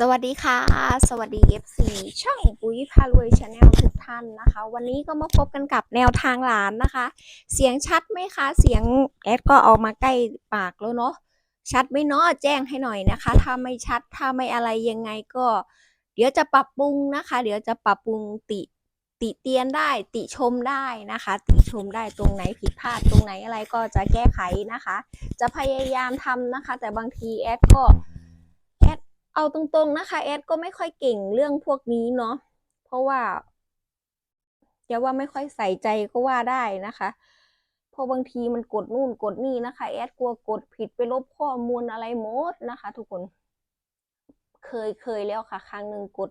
สวัสดีค่ะ สวัสดี FC ช่องปุ๋ยพารวยชาแนลทุกท่านนะคะ วันนี้ก็มาพบกันกับแนวทางหลานนะคะ เสียงชัดไหมคะ เสียงแอดก็เอามาใกล้ปากแล้วเนาะชัดไหมเนาะแจ้งให้หน่อยนะคะ ถ้าไม่ชัดถ้าไม่อะไรยังไงก็ เดี๋ยวจะปรับปรุงนะคะ เดี๋ยวจะปรับปรุงติติเตียนได้ติชมได้นะคะ ติชมได้ตรงไหนผิดพลาดตรงไหนอะไรก็จะแก้ไขนะคะ จะพยายามทำนะคะ แต่บางทีแอดก็ เอาตรงๆนะคะแอดก็ไม่ค่อยเก่งเรื่องพวกนี้เนาะเพราะว่าจะว่าไม่ค่อยใส่ใจก็ว่าได้นะคะเพราะบางทีมันกดนู่นกดนี่นะคะ แอดกลัวกดผิดไปลบข้อมูลอะไรหมดนะคะ ทุกคน เคยเคยแล้วค่ะ ครั้งหนึ่งกด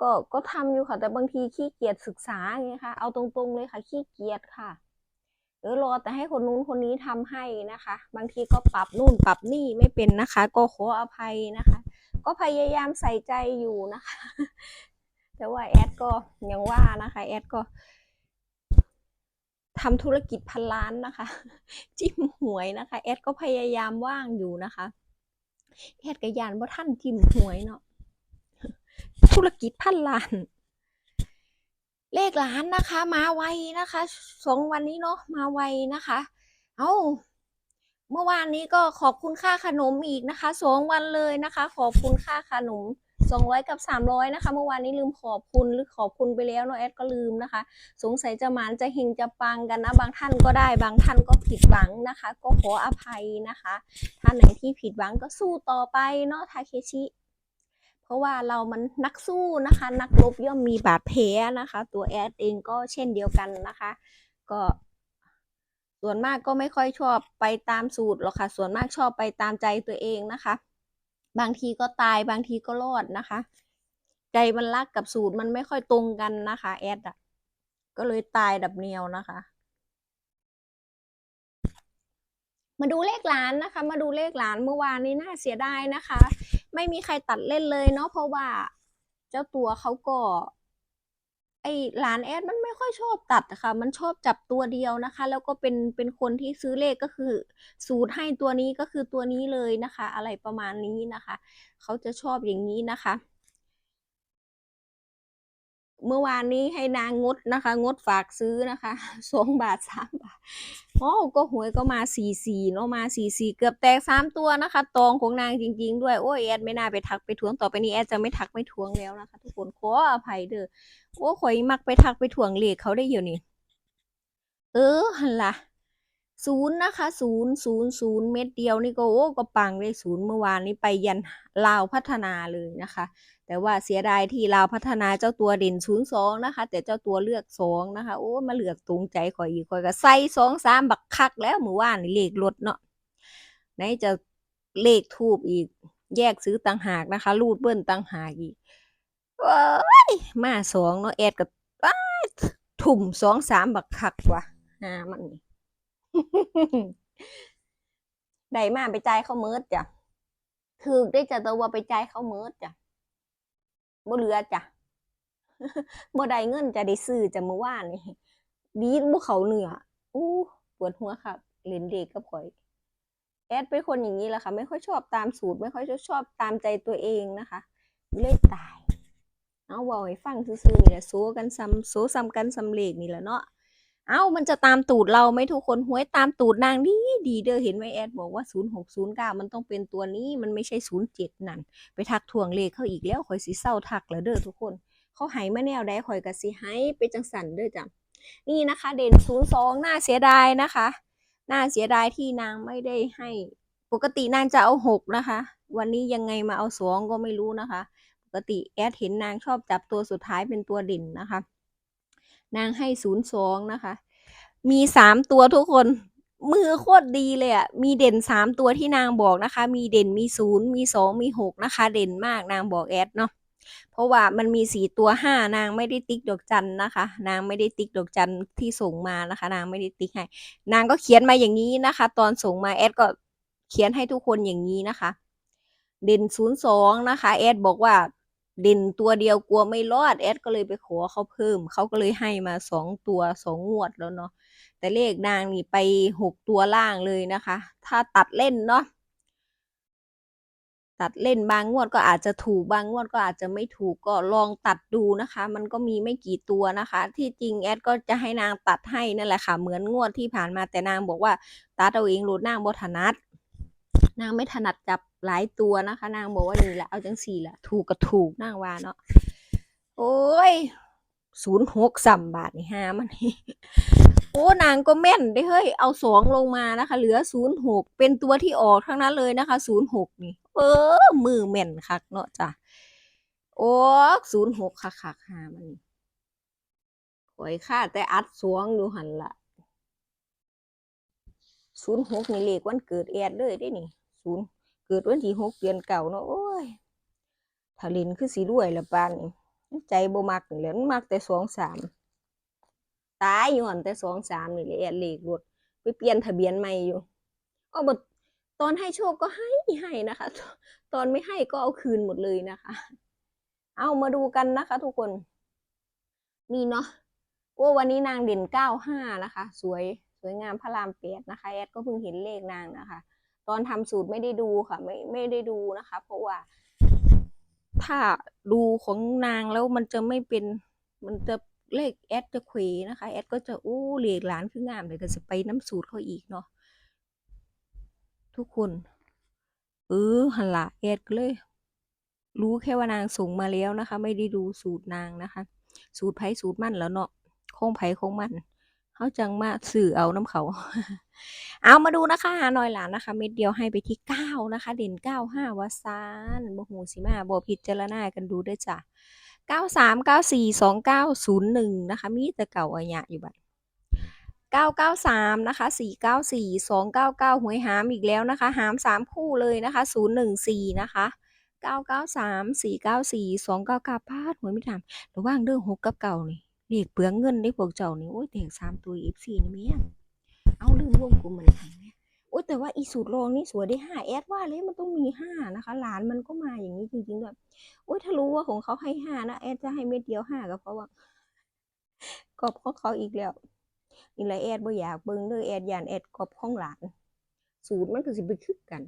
ก็ก็ทำอยู่ค่ะ แต่บางทีขี้เกียจศึกษาไงคะเอาตรงๆเลยค่ะ ขี้เกียจค่ะเออรอแต่ให้คนนู้นคนนี้ทำให้นะคะ บางทีก็ปรับนู่นปรับนี่ไม่เป็นนะคะ ก็ขออภัยนะคะ ก็พยายามใส่ใจอยู่นะคะ แต่ว่าแอดก็ยังว่านะคะ แอดก็ทำธุรกิจพันล้านนะคะ จิ้มหวยนะคะ แอดก็พยายามว่างอยู่นะคะ แอดกระยานว่าท่านจิ้มหวยเนาะธุรกิจพันล้าน เลขล้านนะคะ มาไวนะคะสองวันนี้เนาะมาไวนะคะ เอา เมื่อวานนี้ก็ขอบคุณค่าขนมอีกนะคะสองวันเลยนะคะ ขอบคุณค่าขนมสองร้อยกับสามร้อยนะคะ เมื่อวานนี้ลืมขอบคุณหรือขอบคุณไปแล้วเนาะแอดก็ลืมนะคะ สงสัยจะหมานจะหิงจะปังกันนะ บางท่านก็ได้บางท่านก็ผิดหวังนะคะ ก็ขออภัยนะคะท่านไหนที่ผิดหวังก็สู้ต่อไปเนาะทาเคชิเพราะว่าเรามันนักสู้นะคะ นักรบย่อมมีบาดแผลนะคะ ตัวแอดเองก็เช่นเดียวกันนะคะ ก็ ส่วนมากก็ไม่ค่อยชอบไปตามสูตรหรอกค่ะ ส่วนมากชอบไปตามใจตัวเองนะคะ บางทีก็ตายบางทีก็รอดนะคะ ใจมันรักกับสูตรมันไม่ค่อยตรงกันนะคะ แอดอะก็เลยตายดับเนียวนะคะ มาดูเลขหลานนะคะ มาดูเลขหลานเมื่อวานนี้น่าเสียดายนะคะ ไม่มีใครตัดเล่นเลยเนาะเพราะว่า เจ้าตัวเขาก็ ไอหลานแอดมันไม่ค่อยชอบตัดค่ะ มันชอบจับตัวเดียวนะคะ แล้วก็เป็นเป็นคนที่ซื้อเลขก็คือ สูตรให้ตัวนี้ก็คือตัวนี้เลยนะคะ อะไรประมาณนี้นะคะ เขาจะชอบอย่างนี้นะคะ เมื่อวานนี้ให้นางงดนะคะ งดฝากซื้อนะคะสองบาทสามบาทโอ้ก็หวยก็มาสี่สี่เนาะมาสี่สี่เกือบแตกสามตัวนะคะ ตองของนางจริง ๆ ด้วยโอ้ยแอดไม่น่าไปทักไปทวงต่อไปนี้แอดจะไม่ทักไม่ทวงแล้วนะคะ ทุกคนขออภัยเด้อโอ้ข่อยมักไปทักไปทวงเลขเขาได้อยู่นี่ เออหันละ ศูนย์นะคะศูนย์ศูนย์ศูนย์เม็ดเดียวนี่ก็โอ้ก็ปังเลยศูนย์เมื่อวานนี้ไปยันลาวพัฒนาเลยนะคะ แต่ว่าเสียดายที่ลาวพัฒนาเจ้าตัวเด่นศูนย์สองนะคะ แต่เจ้าตัวเลือกสองนะคะโอ้มาเลือกตรงใจข่อยอีกข่อยก็ใส่สองสามบักคักแล้วเมื่อวานนี่เลขรถเนาะไหนจะเลขทูบอีก แยกซื้อต่างหากนะคะ รูดเบิ้ลต่างหากอีกเอ้ยมาสองเนาะแอดกับถุ่มสองสามบักคักว่ะอ่ามันนี่ ได้มาไปจ่ายเขาเมิดจ้ะคือได้จะตัวไปจ่ายเขาเมิดจ้ะบ่เหลือจ้ะบ่ได้เงินจะได้ซื้อจะเมื่อวานนี่ดีบ่เขาเหนืออู้ปวดหัวค่ะเล่นเด็กกับข่อย แอดเป็นคนอย่างนี้แหละค่ะ ไม่ค่อยชอบตามสูตร ไม่ค่อยชอบตามใจตัวเองนะคะเลยตาย เอาว่าให้ฟังซื่อๆนี่แหละโซกันซ้ำโซซ้ำกันซ้ำเลขนี่แหละเนาะ เอ้ามันจะตามตูดเราไหมทุกคนหวยตามตูดนางดีดีเด้อเห็นไหมแอดบอกว่าศูนย์หกศูนย์เก้ามันต้องเป็นตัวนี้มันไม่ใช่ศูนย์เจ็ดนั่น ไปทักทวงเลขเขาอีกแล้วข่อยสิเศร้าทักแล้วเด้อทุกคน เขาหายมาแนวใดข่อยก็สิใหายไปจังสันเด้อจ้ะนี่นะคะ เด่นศูนย์สองน่าเสียดายนะคะ น่าเสียดายที่นางไม่ได้ให้ปกตินางจะเอาหกนะคะ วันนี้ยังไงมาเอาสองก็ไม่รู้นะคะ ปกติแอดเห็นนางชอบจับตัวสุดท้ายเป็นตัวเด่นนะคะนางให้ศูนย์สองนะคะ มีสามตัวทุกคน มือโคตรดีเลยอะ่ะ มีเด่นสามตัวที่นางบอกนะคะ มีเด่นมีศูนย์มีสองมีหกนะคะ เด่นมากนางบอกแอดเนาะเพราะว่ามันมีสี่ตัวห้านางไม่ได้ติ๊กดอกจันนะคะ นางไม่ได้ติ๊กดอกจันที่ส่งมานะคะ นางไม่ได้ติ๊กให้ นางก็เขียนมาอย่างนี้นะคะ ตอนส่งมาแอดก็เขียนให้ทุกคนอย่างนี้นะคะ เด่นศูนย์สองนะคะแอดบอกว่าเด่นตัวเดียวกลัวไม่รอดแอดก็เลยไปขอเขาเพิ่ม เขาก็เลยให้มาสองตัวสองงวดแล้วเนาะ แต่เลขนางนี่ไปหกตัวล่างเลยนะคะ ถ้าตัดเล่นเนาะตัดเล่นบางงวดก็อาจจะถูกบางงวดก็อาจจะไม่ถูกก็ลองตัดดูนะคะ มันก็มีไม่กี่ตัวนะคะ ที่จริงแอดก็จะให้นางตัดให้นั่นแหละค่ะ เหมือนงวดที่ผ่านมาแต่นางบอกว่าตัดเอาเองโหลดนางบ่ถนัดนางไม่ถนัดจับหลายตัวนะคะ นางบอกว่านี่แหละเอาจังสี่แหละถูกก็ถูกนางว่าเนาะโอ้ยศูนย์หกสัมบาทนี่ห้ามันนี่ โอ้นางก็แม่นได้เฮ้ยเอาสองลงมานะคะ เหลือศูนย์หกเป็นตัวที่ออกทั้งนั้นเลยนะคะศูนย์หกนี่ เออ มือแม่นคักเนาะจ้ะโอ้ศูนย์หกคักคักหามันหอยค่าแต่อัดสวงอยู่หันละศูนย์หกนี่เลขวันเกิดแอดเลยได้นี่ศูนย์เกิดวันที่หกเดือนเก่าเนาะโอ้ยถ้าลินคือสีรวยละปานนี่ใจบ่มักนี่แหล้วมักแต่สองสาม ตายอยู่หันแต่สองสามนี่แหละแอดเลขรถไปเปลี่ยนทะเบียนใหม่อยู่ก็บดตอนให้โชคก็ให้ให้นะคะ ตอนไม่ให้ก็เอาคืนหมดเลยนะคะ เอามาดูกันนะคะ ทุกคน นี่เนาะโอ้วันนี้นางเด่นเก้าห้านะคะ สวยสวยงามพระรามเปียดนะคะแอดก็เพิ่งเห็นเลขนางนะคะ ตอนทำสูตรไม่ได้ดูค่ะ ไม่ไม่ได้ดูนะคะ เพราะว่าถ้าดูของนางแล้วมันจะไม่เป็นมันจะ เลขแอดจะเขวนะคะแอดก็จะอู้เลขหลานคืองามเลยก็จะไปน้ำสูตรเขาอีกเนาะทุกคน เออหันละแอดก็เลย รู้แค่ว่านางส่งมาแล้วนะคะ ไม่ได้ดูสูตรนางนะคะ สูตรไผ่สูตรมันแล้วเนาะคงไผ่คงมันเขาจังมาสื่อเอาน้ำเขา เอามาดูนะคะหาหน่อยหลานนะคะ เม็ดเดียวให้ไปที่เก้านะคะ เด่นเก้าห้าวาซานบ่หูสิมาบ่พิจารณากันดูด้วยจ้ะ เก้าสามเก้าสี่สองเก้าศูนย์หนึ่งนะคะมีแต่เก่าอะยะอยู่บัดเก้าเก้าสามนะคะสี่เก้าสี่สองเก้าเก้าหวยหามอีกแล้วนะคะ หามสามคู่เลยนะคะศูนย์หนึ่งสี่นะคะเก้าเก้าสามสี่เก้าสี่สองเก้าเก้าพาดหวยไม่ทำระว่างเด้องหกกับเก่านี่เรียกเปลืองเงินได้พวกเจ้านี่โอ้ยแตกสามตัวเอฟซีนี่แม่งเอาลืมวงกลมมันทันไหมโอ้ยแต่ว่าอีสูตรรองนี่สวยได้ห้าแอดว่าเลยมันต้องมีห้านะคะหลานมันก็มาอย่างนี้จริงๆด้วยโอ้ยถ้ารู้ว่าของเขาให้ห้านะแอดจะให้เม็ดเดียวห้าก็เพราะว่ากรอบของเขาอีกแล้วนี่แหละแอดบ่อยากเบิ่งเลยแอดยานแอดกรอบของหลาน สูตรมันคือสิไปคึกกัน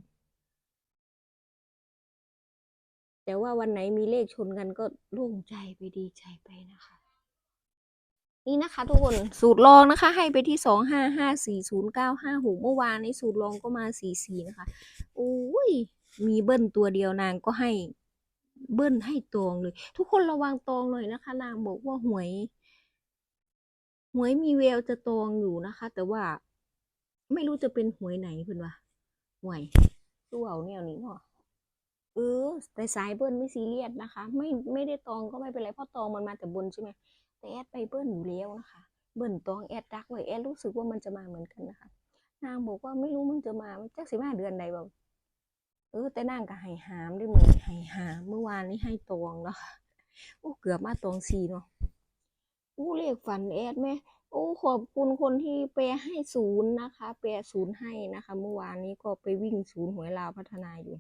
แต่ว่าวันไหนมีเลขชนกันก็โล่งใจไปดีใจไปนะคะ นี่นะคะทุกคนสูตรรองนะคะ ให้ไปที่สองห้าห้าสี่ศูนย์เก้าห้าหกเมื่อวานในสูตรรองก็มาสี่สี่นะคะโอ้ยมีเบิ้ลตัวเดียวนางก็ให้เบิ้ลให้ตองเลย ทุกคนระวังตองหน่อยนะคะ นางบอกว่าหวย หวยมีแววจะตองอยู่นะคะ แต่ว่าไม่รู้จะเป็นหวยไหนเพื่อนวะหวยตัวเอาแนวนี้เนาะเออแต่สายเบิ้ลไม่ซีเรียสนะคะ ไม่ไม่ได้ตองก็ไม่เป็นไรเพราะตองมันมาแต่บนใช่ไหม แต่แอดไปเบิ้ลอยู่แล้วนะคะ เบิ้ลตองแอดดักไว้แอดรู้สึกว่ามันจะมาเหมือนกันนะคะ นางบอกว่าไม่รู้มันจะมามันจักสิมาเดือนใดบ่เออแต่นางก็ให้หามด้วยมือให้หามเมื่อวานนี้ให้ตองเนาะโอ้เกือบมาตองสีเนาะอู้เลขฝันแอดแม่โอ้ขอบคุณคนที่แปลให้ศูนย์นะคะ แปลศูนย์ให้นะคะ เมื่อวานนี้ก็ไปวิ่งศูนย์หวยลาวพัฒนาอยู่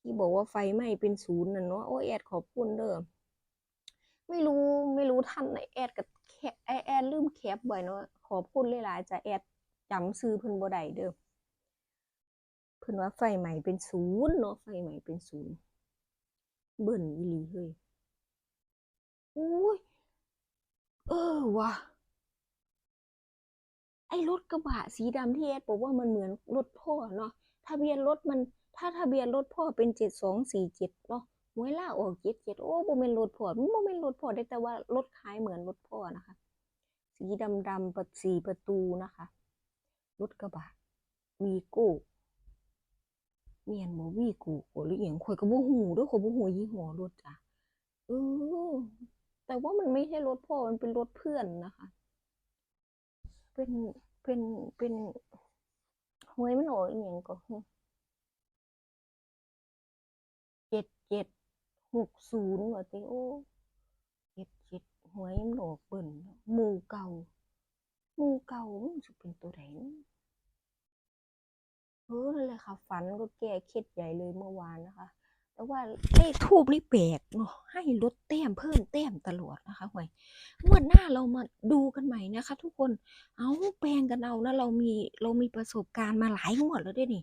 ที่บอกว่าไฟไหม้เป็นศูนย์น่ะเนาะโอ้แอดขอบคุณเด้อ ไม่รู้ไม่รู้ท่านไหนแอดกับแคแอแอดลืมแคปบ่อยเนาะขอบคุณหลายๆจะแอดจำซื้อเพิ่นบ่ได้เด้อเพิ่นว่าไฟใหม่เป็นศูนย์เนาะไฟใหม่เป็นศูนย์เบิ่นอีหลีเฮ้ยอุ้ยเออวะไอ้รถกระบะสีดำที่แอดบอกว่ามันเหมือนรถพ่อเนาะทะเบียนรถมัน ถ้าทะเบียนรถพ่อเป็นเจ็ดสองสี่เจ็ดเนาะ หวยล่าออกเจ็ดเจ็ดโอ้โมเมนรถพอมันโมเมนรถพ่อได้แต่ว่ารถคล้ายเหมือนรถพ่อนะคะ สีดำดำประสีประตูนะคะรถกระบะวีโก้เมียนโมวีโก้หรืออหย่างข่อยก็บ่หูด้วยข่อยบ่หูยี่ห้อรถจ้ะเออแต่ว่ามันไม่ใช่รถพ่อมันเป็นรถเพื่อนนะคะ เป็นเป็นเป็นหวยมันออกอหย่างก็เจ็ดเจ็ด หกศูนย์ว่าติโอ้เจ็ดเจ็ดหวยมันออกเบิ่นหมู่เก่าหมู่เก่ามันจะเป็นตัวไหนเออนั่นแหละค่ะ ฝันก็แก้เคล็ดใหญ่เลยเมื่อวานนะคะ แต่ว่าเลขทูบนี่แปลกเนาะให้ลดแต้มเพิ่มแต้มตลอดนะคะหวยงวดหน้าเรามาดูกันใหม่นะคะ ทุกคนเอาแปลงกันเอานะเรามีเรามีประสบการณ์มาหลายงวดแล้วด้วยนี่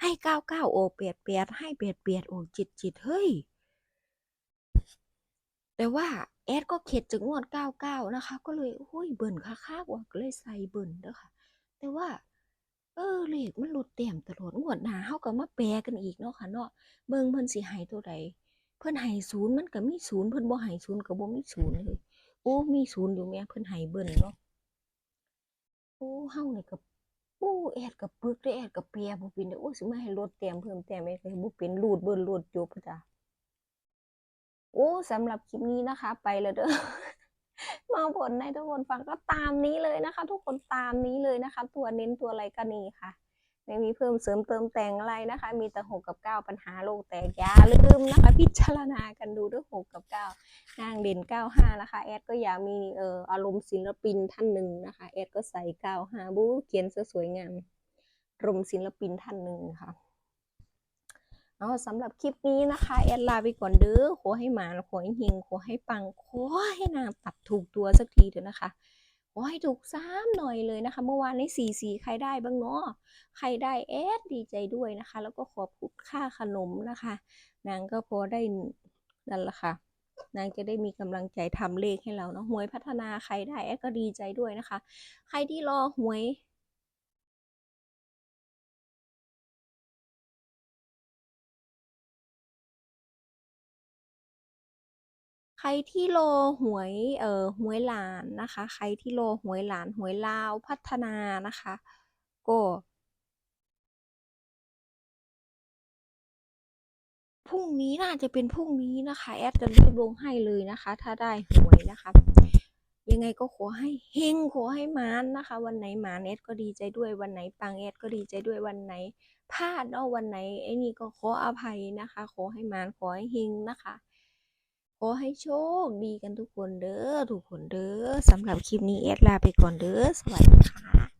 ให้เก้าเก้าออกแปดแปดให้แปดแปดออเจ็ดเจ็ดเฮ้ย แต่ว่าแอดก็เข็ดจากงวด 99 นะคะ ก็เลยโอ้ยเบิ่นคักๆว่ะก็เลยใส่เบิ่นเด้อค่ะ แต่ว่า เออเลขมันหลุดแต้มตลอดงวดหน้าเฮาก็มาแปรกันอีกเนาะค่ะเนาะเบิ่งเพิ่นสิให้ตัวใดเพิ่นให้ศูนย์มันก็มีศูนย์เพิ่นบ่ให้ศูนย์ก็บ่มีศูนย์เลยโอ้มีศูนย์อยู่แหม่เพิ่นให้เบิ่นเนาะโอ้เฮานี่ก็โอ้แอดก็ปึกเด้แอดก็แปรบ่เป็นเด้อโอ้สิมาให้ลดแต้มเพิ่มแต้มแอดก็เฮ็ดบ่เป็นรูดเบิ่นรูดจบจ้ะ อ้สำหรับคลิปนี้นะคะ ไปแล้วเด้อมาผลให้ทุกคนฟังก็ตามนี้เลยนะคะ ทุกคนตามนี้เลยนะคะ ตัวเน้นตัวอะไรก็นี่ค่ะ ไม่มีเพิ่มเสริมเติมแต่งอะไรนะคะ มีแต่หกกับเก้าปัญหาโลกแตกอย่าลืมนะคะ พิจารณากันดูด้วยหกกับเก้านางเด่นเก้าห้านะคะ แอดก็อยากมีเอ่ออารมณ์ศิลปินท่านหนึ่งนะคะ แอดก็ใส่เก้าห้าบู๊เขียนสวยงามอารมณ์ศิลปินท่านหนึ่งค่ะ เอาสำหรับคลิปนี้นะคะแอดลาไปก่อนเด้อขอให้หมาขอให้เฮงขอให้ปังขอให้นางตัดถูกตัวสักทีเถอะนะคะขอให้ถูกซ้ำหน่อยเลยนะคะ เมื่อวานนี้สี่สี่ใครได้บ้างเนาะใครได้แอดดีใจด้วยนะคะ แล้วก็ขอบคุณค่าขนมนะคะ นางก็พอได้นั่นแหละค่ะนางจะได้มีกำลังใจทำเลขให้เราเนาะหวยพัฒนาใครได้แอดก็ดีใจด้วยนะคะ ใครที่รอหวย ใครที่รอหวยเอ่อหวยหลานนะคะ ใครที่รอหวยหลานหวยลาวพัฒนานะคะก็พรุ่งนี้น่าจะเป็นพรุ่งนี้นะคะแอดจะรีบลงให้เลยนะคะ ถ้าได้หวยนะคะ ยังไงก็ขอให้เฮงขอให้มานนะคะ วันไหนมานแอดก็ดีใจด้วยวันไหนปังแอดก็ดีใจด้วยวันไหนพลาดเนาะวันไหนไอ้นี่ก็ขออภัยนะคะ ขอให้มานขอให้เฮงนะคะ ขอให้โชคดีกันทุกคนเด้อทุกคนเด้อสำหรับคลิปนี้แอดลาไปก่อนเด้อสวัสดีค่ะ